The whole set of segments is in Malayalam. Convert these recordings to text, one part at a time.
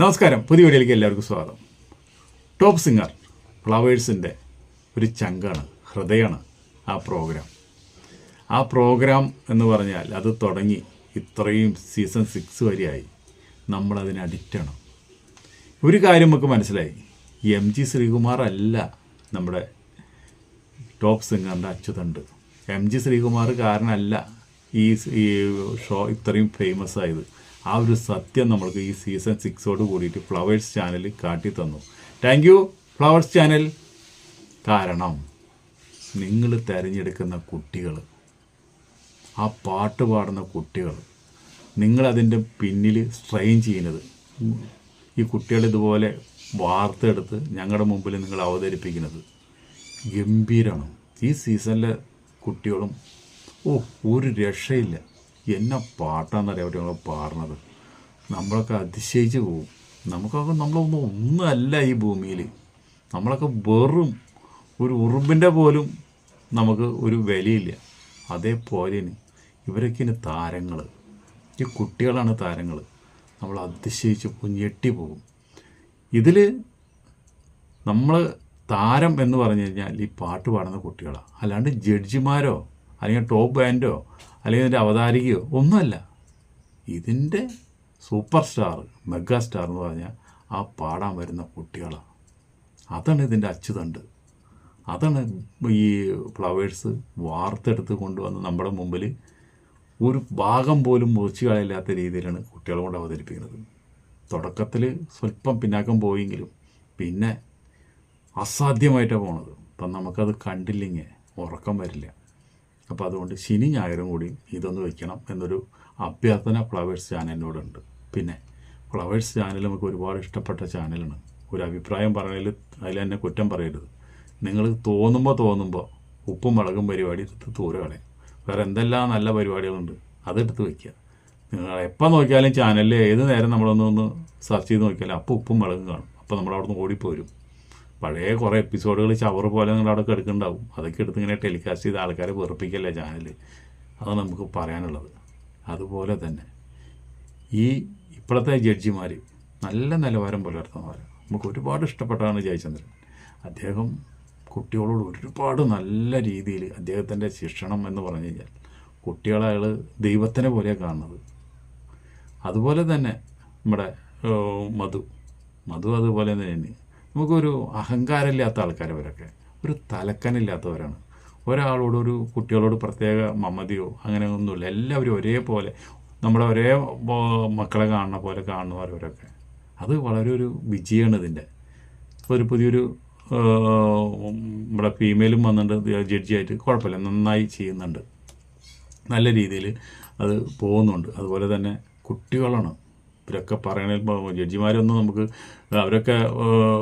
നമസ്കാരം. പുതിയ വീഡിയോയിലേക്ക് എല്ലാവർക്കും സ്വാഗതം. ടോപ്പ് സിംഗർ ഫ്ലവേഴ്സിന്റെ ഒരു ചങ്കാണ് ഹൃദയമാണ് ആ പ്രോഗ്രാം ആ പ്രോഗ്രാം എന്ന് പറഞ്ഞാൽ അത് തുടങ്ങി ഇത്രയും സീസൺ സിക്സ് വരെയായി. നമ്മളതിന് അഡിക്റ്റാണ് ഒരു കാര്യം നമുക്ക് മനസ്സിലായി. എം ജി ശ്രീകുമാർ അല്ല നമ്മുടെ ടോപ്പ് സിംഗറിന്റെ അച്യുതണ്ട്. എം ജി ശ്രീകുമാർ കാരണമല്ല ഈ ഷോ ഇത്രയും ഫേമസ് ആയത്. ആ ഒരു സത്യം നമ്മൾക്ക് ഈ സീസൺ സിക്സോട് കൂടിയിട്ട് ഫ്ലവേഴ്സ് ചാനൽ കാട്ടി തന്നു. താങ്ക് യു ഫ്ലവേഴ്സ് ചാനൽ കാരണം നിങ്ങൾ തിരഞ്ഞെടുക്കുന്ന കുട്ടികൾ ആ പാട്ട് പാടുന്ന കുട്ടികൾ നിങ്ങളതിന്റെ പിന്നിൽ സ്ട്രെയിൻ ചെയ്യുന്നത് ഈ കുട്ടികൾ ഇതുപോലെ വാർത്തെടുത്ത് ഞങ്ങളുടെ മുമ്പിൽ നിങ്ങൾ അവതരിപ്പിക്കുന്നത് ഗംഭീരമാണ്. ഈ സീസണിലെ കുട്ടികളും ഓ ഒരു രക്ഷയില്ല. എന്നെ പാട്ടാണെന്നറിയാം അവർ ഞങ്ങൾ പാടുന്നത്? നമ്മളൊക്കെ അതിശയിച്ച് പോകും നമുക്കൊക്കെ നമ്മളൊന്നും ഒന്നുമല്ല ഈ ഭൂമിയിൽ നമ്മളൊക്കെ വെറും ഒരു ഉറുമ്പിന്റെ പോലും നമുക്ക് ഒരു വിലയില്ല. അതേപോലെ ഇവരൊക്കെ ഇനി താരങ്ങൾ ഈ കുട്ടികളാണ് താരങ്ങൾ നമ്മൾ അതിശയിച്ച് പോകും, ഞെട്ടിപ്പോകും ഇതിൽ നമ്മൾ താരം എന്ന് പറഞ്ഞു കഴിഞ്ഞാൽ ഈ പാട്ട് പാടുന്ന കുട്ടികളാണ് അല്ലാണ്ട് ജഡ്ജിമാരോ അല്ലെങ്കിൽ ടോപ്പ് ബാൻഡോ അല്ലെങ്കിൽ ഇതിന്റെ അവതാരികയോ ഒന്നുമല്ല. ഇതിന്റെ സൂപ്പർ സ്റ്റാർ മെഗാ സ്റ്റാർ എന്ന് പറഞ്ഞാൽ ആ പാടാൻ വരുന്ന കുട്ടികളാണ് അതാണ് ഇതിന്റെ അച്ചുതണ്ട്. അതാണ് ഈ ഫ്ലവേഴ്സ് വാർത്തെടുത്ത് കൊണ്ടുവന്ന് നമ്മുടെ മുമ്പിൽ ഒരു ഭാഗം പോലും മുറിച്ചു കളയില്ലാത്ത രീതിയിലാണ് കുട്ടികളെ കൊണ്ട് അവതരിപ്പിക്കുന്നത്. തുടക്കത്തിൽ സ്വല്പം പിന്നാക്കം പോയെങ്കിലും പിന്നെ അസാധ്യമായിട്ടാണ് പോണത്. അപ്പം നമുക്കത് കണ്ടില്ലെങ്കിൽ ഉറക്കം വരില്ല. അപ്പോൾ അതുകൊണ്ട് ശനി ഞായറും കൂടി ഇതൊന്ന് വെക്കണം എന്നൊരു അഭ്യർത്ഥന ഫ്ലവേഴ്സ് ചാനലിനോടുണ്ട് പിന്നെ ഫ്ലവേഴ്സ് ചാനൽ നമുക്ക് ഒരുപാട് ഇഷ്ടപ്പെട്ട ചാനലാണ്. ഒരു അഭിപ്രായം പറയൽ അതിൽ തന്നെ കുറ്റം പറയരുത്. നിങ്ങൾ തോന്നുമ്പോൾ തോന്നുമ്പോൾ ഉപ്പും മുളകും പരിപാടി എടുത്ത് തൂര വേറെ എന്തെല്ലാം നല്ല പരിപാടികളുണ്ട് അതെടുത്ത് വയ്ക്കുക നിങ്ങൾ എപ്പോൾ നോക്കിയാലും ചാനലിൽ ഏത് നേരം നമ്മളൊന്ന് ഒന്ന് സെർച്ച് ചെയ്ത് നോക്കിയാലും അപ്പോൾ ഉപ്പും മുളകും കാണും. അപ്പോൾ നമ്മൾ അവിടെ നിന്ന് ഓടിപ്പോരും. പഴയ കുറേ എപ്പിസോഡുകൾ ചവർ പോലെ നിങ്ങൾ അവിടെ കിടക്കുന്നുണ്ടാവും. അതൊക്കെ എടുത്ത് ഇങ്ങനെ ടെലികാസ്റ്റ് ചെയ്ത് ആൾക്കാരെ വെറുപ്പിക്കല്ലേ ചാനൽ അത് നമുക്ക് പറയാനുള്ളത്. അതുപോലെ തന്നെ ഈ ഇപ്പോഴത്തെ ജഡ്ജിമാർ നല്ല നിലവാരം പുലർത്തുന്നവർ നമുക്ക് ഒരുപാട് ഇഷ്ടപ്പെട്ടാണ് ജയചന്ദ്രൻ. അദ്ദേഹം കുട്ടികളോട് ഒരുപാട് നല്ല രീതിയിൽ അദ്ദേഹത്തിന്റെ ശിക്ഷണം എന്ന് പറഞ്ഞു കഴിഞ്ഞാൽ കുട്ടികളെ അയാൾ ദൈവത്തിനെ പോലെയാണ് കാണുന്നത്. അതുപോലെ തന്നെ നമ്മുടെ മധു. മധു അതുപോലെ തന്നെ. നമുക്കൊരു അഹങ്കാരമില്ലാത്ത ആൾക്കാരവരൊക്കെ ഒരു തലക്കനില്ലാത്തവരാണ്. ഒരാളോടൊരു കുട്ടികളോട് പ്രത്യേക മമതിയോ അങ്ങനെ ഒന്നുമില്ല എല്ലാവരും ഒരേപോലെ നമ്മുടെ ഒരേ മക്കളെ കാണുന്ന പോലെ കാണുന്നവരവരൊക്കെ അത് വളരെ ഒരു വിജയമാണ് ഇതിന്റെ ഒരു പുതിയൊരു നമ്മുടെ ഫീമെയിലും വന്നിട്ടുണ്ട് ജഡ്ജിയായിട്ട് കുഴപ്പമില്ല നന്നായി ചെയ്യുന്നുണ്ട്. നല്ല രീതിയിൽ അത് പോകുന്നുണ്ട്. അതുപോലെ തന്നെ കുട്ടികളാണ്. ഇവരൊക്കെ പറയണ ജഡ്ജിമാരൊന്നും നമുക്ക് അവരൊക്കെ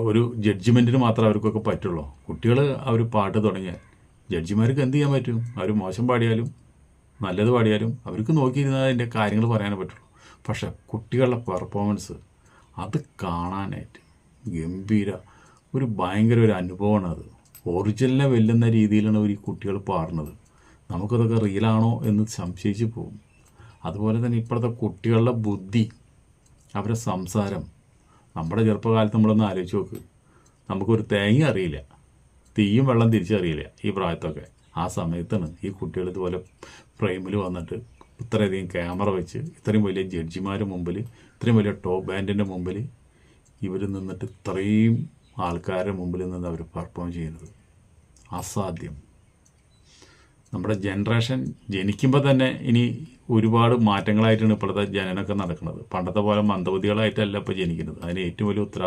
ഒരു ജഡ്ജിമെന്റിന് മാത്രമേ അവർക്കൊക്കെ പറ്റുള്ളൂ. കുട്ടികൾ അവർ പാട്ട് തുടങ്ങിയാൽ ജഡ്ജിമാർക്ക് എന്ത് ചെയ്യാൻ പറ്റും? അവർ മോശം പാടിയാലും നല്ലത് പാടിയാലും അവർക്ക് നോക്കിയിരുന്നാൽ അതിന്റെ കാര്യങ്ങൾ പറയാനേ പറ്റുള്ളൂ. പക്ഷേ കുട്ടികളുടെ പെർഫോമൻസ് അത് കാണാനായിട്ട് ഗംഭീര ഒരു ഭയങ്കര ഒരു അനുഭവമാണ് അത്. ഒറിജിനലിനെ വെല്ലുന്ന രീതിയിലാണ് ഒരു കുട്ടികൾ പാടുന്നത്. നമുക്കതൊക്കെ റിയലാണോ എന്ന് സംശയിച്ച് പോകും. അതുപോലെ തന്നെ ഇപ്പോഴത്തെ കുട്ടികളുടെ ബുദ്ധി അവരുടെ സംസാരം. നമ്മുടെ ചെറുപ്പകാലത്ത് നമ്മളൊന്ന് ആലോചിച്ച് നോക്ക്. നമുക്കൊരു തേങ്ങ അറിയില്ല. തീയും വെള്ളം തിരിച്ചറിയില്ല ഈ പ്രായത്തൊക്കെ. ആ സമയത്താണ് ഈ കുട്ടികൾ ഇതുപോലെ ഫ്രെയിമിൽ വന്നിട്ട് ഇത്രയധികം ക്യാമറ വെച്ച് ഇത്രയും വലിയ ജഡ്ജിമാരുടെ മുമ്പിൽ ഇത്രയും വലിയ ടോപ്പ് ബാൻഡിന്റെ മുമ്പിൽ ഇവർ നിന്നിട്ട് ഇത്രയും ആൾക്കാരുടെ മുമ്പിൽ നിന്ന് അവർ പെർഫോം ചെയ്യുന്നത്. അസാധ്യം. നമ്മുടെ ജനറേഷൻ ജനിക്കുമ്പോൾ തന്നെ ഇനി ഒരുപാട് മാറ്റങ്ങളായിട്ടാണ് ഇപ്പോഴത്തെ ജനനമൊക്കെ നടക്കുന്നത്. പണ്ടത്തെ പോലെ മന്ദബുദ്ധികളായിട്ടല്ല ഇപ്പോൾ ജനിക്കുന്നത്. അതിന് ഏറ്റവും വലിയ ഉത്തര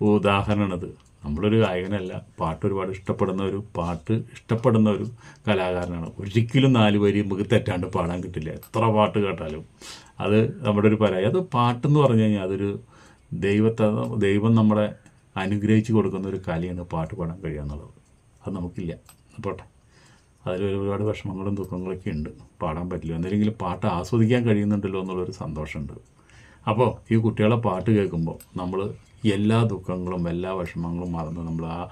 ഉദാഹരണമാണത്. നമ്മളൊരു ഗായകനല്ല പാട്ട് ഒരുപാട് ഇഷ്ടപ്പെടുന്ന ഒരു പാട്ട് ഇഷ്ടപ്പെടുന്ന ഒരു കലാകാരനാണ്. ഒരിക്കലും നാല് വരി നമുക്ക് തെറ്റാണ്ട് പാടാൻ കിട്ടില്ല. എത്ര പാട്ട് കേട്ടാലും അത് നമ്മുടെ ഒരു പരാതി അത് പാട്ടെന്ന് പറഞ്ഞു കഴിഞ്ഞാൽ അതൊരു ദൈവത്തെ ദൈവം നമ്മളെ അനുഗ്രഹിച്ച് കൊടുക്കുന്ന ഒരു കലയാണ് പാട്ട് പാടാൻ കഴിയുക എന്നുള്ളത്. അത് നമുക്കില്ല. പോട്ടെ. അതിൽ ഒരുപാട് വിഷമങ്ങളും ദുഃഖങ്ങളൊക്കെ ഉണ്ട്. പാടാൻ പറ്റില്ല. എന്തെങ്കിലും പാട്ട് ആസ്വദിക്കാൻ കഴിയുന്നുണ്ടല്ലോ എന്നുള്ളൊരു സന്തോഷമുണ്ട്. അപ്പോൾ ഈ കുട്ടികളെ പാട്ട് കേൾക്കുമ്പോൾ നമ്മൾ എല്ലാ ദുഃഖങ്ങളും എല്ലാ വിഷമങ്ങളും മറന്ന് നമ്മൾ ആ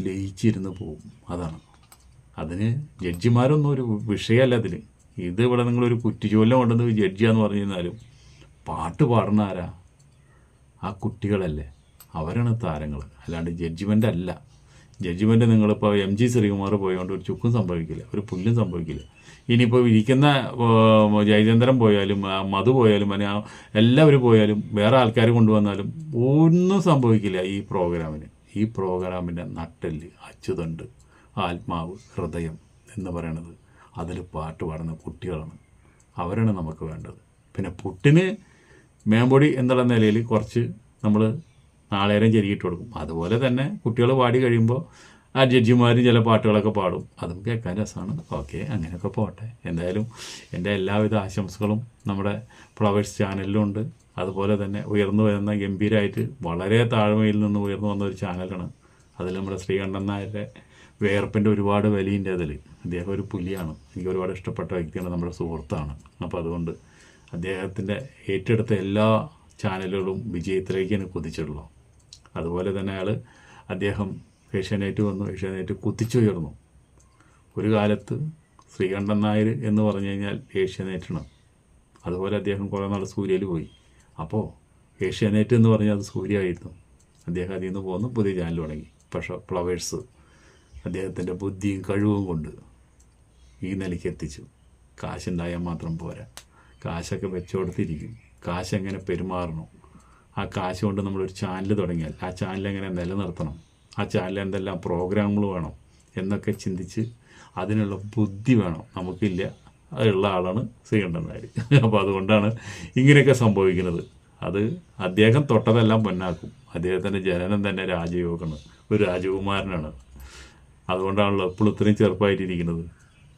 ലയിച്ചിരുന്ന് പോകും. അതാണ്. അതിന് ജഡ്ജിമാരൊന്നും ഒരു വിഷയമല്ല അതിൽ ഇത് ഇവിടെ നിങ്ങളൊരു കുറ്റിച്ചോലം കൊണ്ടുവന്ന് ജഡ്ജിയാന്ന് പറഞ്ഞു കഴിഞ്ഞാലും പാട്ട് പാടുന്ന ആരാ ആ കുട്ടികളല്ലേ. അവരാണ് താരങ്ങൾ അല്ലാണ്ട് ജഡ്ജിമെന്റ് അല്ല. ജഡ്ജിമെന്റ് നിങ്ങളിപ്പോൾ എം ജി ശ്രീകുമാർ പോയതുകൊണ്ട് ഒരു ചുക്കും സംഭവിക്കില്ല ഒരു പുല്ലും സംഭവിക്കില്ല. ഇനിയിപ്പോൾ ഇരിക്കുന്ന ജയചന്ദ്രൻ പോയാലും മധു പോയാലും ആ എല്ലാവരും പോയാലും വേറെ ആൾക്കാർ കൊണ്ടുവന്നാലും ഒന്നും സംഭവിക്കില്ല ഈ പ്രോഗ്രാമിന്. ഈ പ്രോഗ്രാമിന്റെ നട്ടെല്ല് അച്യുതണ്ട് ആത്മാവ് ഹൃദയം എന്ന് പറയണത് അതിൽ പാട്ട് പാടുന്ന കുട്ടികളാണ്. അവരാണ് നമുക്ക് വേണ്ടത്. പിന്നെ പുട്ടിന് മേമ്പൊടി എന്നുള്ള നിലയിൽ കുറച്ച് നമ്മൾ നാളേരം ചെരുകിട്ട് കൊടുക്കും. അതുപോലെ തന്നെ കുട്ടികൾ പാടി കഴിയുമ്പോൾ ആ ജഡ്ജിമാരും ചില പാട്ടുകളൊക്കെ പാടും. അതും കേൾക്കാൻ രസമാണ് ഓക്കെ അങ്ങനെയൊക്കെ പോട്ടെ. എന്തായാലും എന്റെ എല്ലാവിധ ആശംസകളും നമ്മുടെ ഫ്ലവേഴ്സ് ചാനലിലും ഉണ്ട് അതുപോലെ തന്നെ ഉയർന്നു വരുന്ന ഗംഭീരമായിട്ട് വളരെ താഴ്മയിൽ നിന്ന് ഉയർന്നു വന്ന ഒരു ചാനലാണ്. അതിൽ നമ്മുടെ ശ്രീകണ്ഠൻ നായരുടെ വേർപ്പിന്റെ ഒരുപാട് വിലയിന്റെ അതിൽ. അദ്ദേഹം ഒരു പുലിയാണ്. എനിക്ക് ഒരുപാട് ഇഷ്ടപ്പെട്ട വ്യക്തിയാണ് നമ്മുടെ സുഹൃത്താണ്. അപ്പോൾ അതുകൊണ്ട് അദ്ദേഹത്തിന്റെ ഏറ്റെടുത്ത എല്ലാ ചാനലുകളും വിജയത്തിലേക്ക് തന്നെ കുതിച്ചിട്ടുള്ളത്. അതുപോലെ തന്നെ അയാൾ അദ്ദേഹം ഏഷ്യാനെറ്റ് വന്നു ഏഷ്യാനെറ്റ് കുത്തിച്ചുയർന്നു. ഒരു കാലത്ത് ശ്രീകണ്ഠൻ നായർ എന്ന് പറഞ്ഞു കഴിഞ്ഞാൽ ഏഷ്യാനെറ്റാണ്. അതുപോലെ അദ്ദേഹം കുറേ നാൾ സൂര്യയിൽ പോയി. അപ്പോൾ ഏഷ്യാനെറ്റ് എന്ന് പറഞ്ഞാൽ അത് സൂര്യയായിരുന്നു. അദ്ദേഹം അതിൽ നിന്ന് പോകുന്നു പുതിയ ചാനൽ തുടങ്ങി. പക്ഷേ ഫ്ലവേഴ്സ് അദ്ദേഹത്തിന്റെ ബുദ്ധിയും കഴിവും കൊണ്ട് ഈ നിലയ്ക്ക് എത്തിച്ചു. കാശുണ്ടായാൽ മാത്രം പോരാ. കാശൊക്കെ വെച്ചുകൊടുത്തിരിക്കും കാശ് എങ്ങനെ പെരുമാറണം? ആ കാശ് കൊണ്ട് നമ്മളൊരു ചാനൽ തുടങ്ങിയാൽ ആ ചാനൽ എങ്ങനെ നിലനിർത്തണം? ആ ചാനൽ എന്തെല്ലാം പ്രോഗ്രാമുകൾ വേണം എന്നൊക്കെ ചിന്തിച്ച് അതിനുള്ള ബുദ്ധി വേണം. നമുക്കില്ല ഉള്ള ആളാണ് ശ്രീകണ്ഠൻ അപ്പോൾ അതുകൊണ്ടാണ് ഇങ്ങനെയൊക്കെ സംഭവിക്കുന്നത്. അത് അദ്ദേഹം തൊട്ടതെല്ലാം പൊന്നാക്കും. അദ്ദേഹത്തിന്റെ ജനനം തന്നെ രാജയോഗമാണ്. ഒരു രാജകുമാരനാണ്. അതുകൊണ്ടാണല്ലോ എപ്പോഴും ഇത്രയും ചെറുപ്പമായിട്ടിരിക്കുന്നത്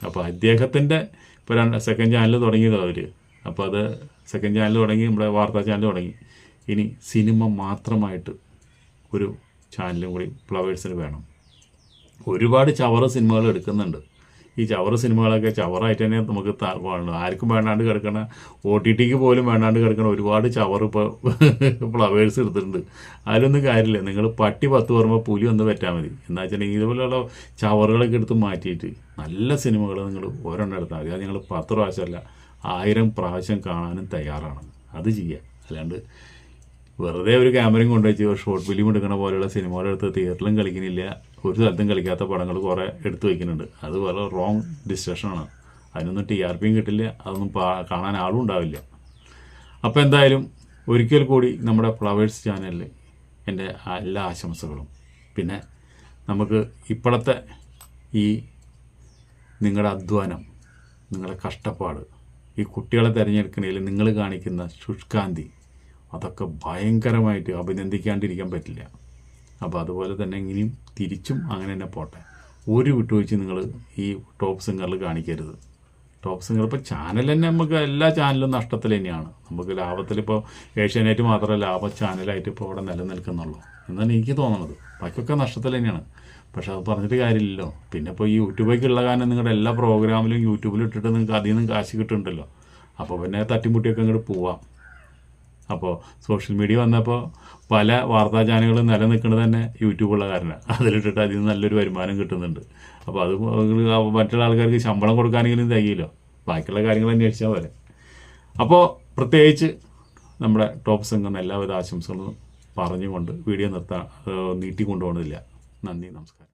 അപ്പോൾ അദ്ദേഹത്തിന്റെ ഇപ്പോൾ സെക്കൻഡ് ചാനൽ തുടങ്ങിയത് അവർ അപ്പോൾ അത് സെക്കൻഡ് ചാനൽ തുടങ്ങി നമ്മുടെ വാർത്താ ചാനൽ തുടങ്ങി. ഇനി സിനിമ മാത്രമായിട്ട് ഒരു ചാനലും കൂടി ഫ്ലവേഴ്സിന് വേണം. ഒരുപാട് ചവറ് സിനിമകൾ എടുക്കുന്നുണ്ട്. ഈ ചവറ് സിനിമകളൊക്കെ ചവറായിട്ട് തന്നെ നമുക്ക് വേണം. ആർക്കും വേണ്ടാണ്ട് കിടക്കണ ഒ ടി ടിക്ക് പോലും വേണ്ടാണ്ട് കിടക്കണ ഒരുപാട് ചവർ ഇപ്പോൾ ഫ്ലവേഴ്സ് എടുത്തിട്ടുണ്ട്. അതിലൊന്നും കാര്യമില്ല. നിങ്ങൾ പട്ടി പത്ത് പറയുമ്പോൾ പുലി ഒന്ന് പറ്റാൽ മതി. എന്താ വെച്ചിട്ടുണ്ടെങ്കിൽ ഇതുപോലെയുള്ള ചവറുകളൊക്കെ എടുത്ത് മാറ്റിയിട്ട് നല്ല സിനിമകൾ നിങ്ങൾ ഒരെണ്ണം എടുത്താൽ മതി. അത് നിങ്ങൾ പത്ത് പ്രാവശ്യമല്ല ആയിരം പ്രാവശ്യം കാണാനും തയ്യാറാണ്. അത് ചെയ്യുക. അല്ലാണ്ട് വെറുതെ ഒരു ക്യാമറയും കൊണ്ടുവച്ച് ഷോർട്ട് ഫിലിം എടുക്കുന്ന പോലെയുള്ള സിനിമകൾ എടുത്ത് തിയേറ്ററിലും കളിക്കുന്നില്ല ഒരു സ്ഥലത്തും കളിക്കാത്ത പടങ്ങൾ കുറേ എടുത്തു വയ്ക്കുന്നുണ്ട് അത് വളരെ റോങ് ഡിസിഷനാണ് അതിനൊന്നും ടി ആർ പിയും കിട്ടില്ല. അതൊന്നും കാണാൻ ആളും ഉണ്ടാവില്ല. അപ്പോൾ എന്തായാലും ഒരിക്കൽ കൂടി നമ്മുടെ ഫ്ലവേഴ്സ് ചാനലിൽ എന്റെ എല്ലാ ആശംസകളും. പിന്നെ നമുക്ക് ഇപ്പോഴത്തെ ഈ നിങ്ങളുടെ അധ്വാനം നിങ്ങളുടെ കഷ്ടപ്പാട് ഈ കുട്ടികളെ തിരഞ്ഞെടുക്കുന്നതിൽ നിങ്ങൾ കാണിക്കുന്ന ശുഷ്കാന്തി അതൊക്കെ ഭയങ്കരമായിട്ട് അഭിനന്ദിക്കാണ്ടിരിക്കാൻ പറ്റില്ല. അപ്പോൾ അതുപോലെ തന്നെ ഇനിയും തിരിച്ചും അങ്ങനെ തന്നെ പോട്ടെ. ഒരു വിട്ടുവീഴ്ച നിങ്ങൾ ഈ ടോപ്പ് സിംഗറിൽ കാണിക്കരുത്. ടോപ്പ് സിംഗർ ഇപ്പോൾ ചാനൽ തന്നെ നമുക്ക് എല്ലാ ചാനലും നഷ്ടത്തിൽ തന്നെയാണ്. നമുക്ക് ലാഭത്തിൽ ഇപ്പോൾ ഏഷ്യാനെറ്റ് മാത്രമേ ലാഭ ചാനലായിട്ട് ഇപ്പോൾ അവിടെ നിലനിൽക്കുന്നുള്ളൂ എന്നാണ് എനിക്ക് തോന്നുന്നത്. ബാക്കിയൊക്കെ നഷ്ടത്തിൽ തന്നെയാണ്. പക്ഷെ അത് പറഞ്ഞിട്ട് കാര്യമില്ലല്ലോ. പിന്നെ ഇപ്പോൾ ഈ യൂട്യൂബേക്കുള്ള കാരണം നിങ്ങളുടെ എല്ലാ പ്രോഗ്രാമിലും യൂട്യൂബിൽ ഇട്ടിട്ട് നിങ്ങൾക്ക് അതിൽ നിന്ന് കാശ് കിട്ടുന്നുണ്ടല്ലോ. അപ്പോൾ പിന്നെ തട്ടിമുട്ടിയൊക്കെ അങ്ങോട്ട് പോവാം. അപ്പോൾ സോഷ്യൽ മീഡിയ വന്നപ്പോൾ പല വാർത്താ ചാനലുകളും നിലനിൽക്കുന്നത് തന്നെ യൂട്യൂബുള്ള കാരണമാണ് അതിലിട്ടിട്ട് അതിൽ നിന്ന് നല്ലൊരു വരുമാനം കിട്ടുന്നുണ്ട്. അപ്പോൾ അത് മറ്റുള്ള ആൾക്കാർക്ക് ശമ്പളം കൊടുക്കാനെങ്കിലും തികയില്ലോ. ബാക്കിയുള്ള കാര്യങ്ങൾ അന്വേഷിച്ചാൽ പോലെ അപ്പോൾ പ്രത്യേകിച്ച് നമ്മുടെ ടോപ്പ് സംഘം എല്ലാവിധ ആശംസകളും പറഞ്ഞുകൊണ്ട് വീഡിയോ നിർത്താൻ നീട്ടിക്കൊണ്ടുപോകുന്നില്ല നന്ദി നമസ്കാരം.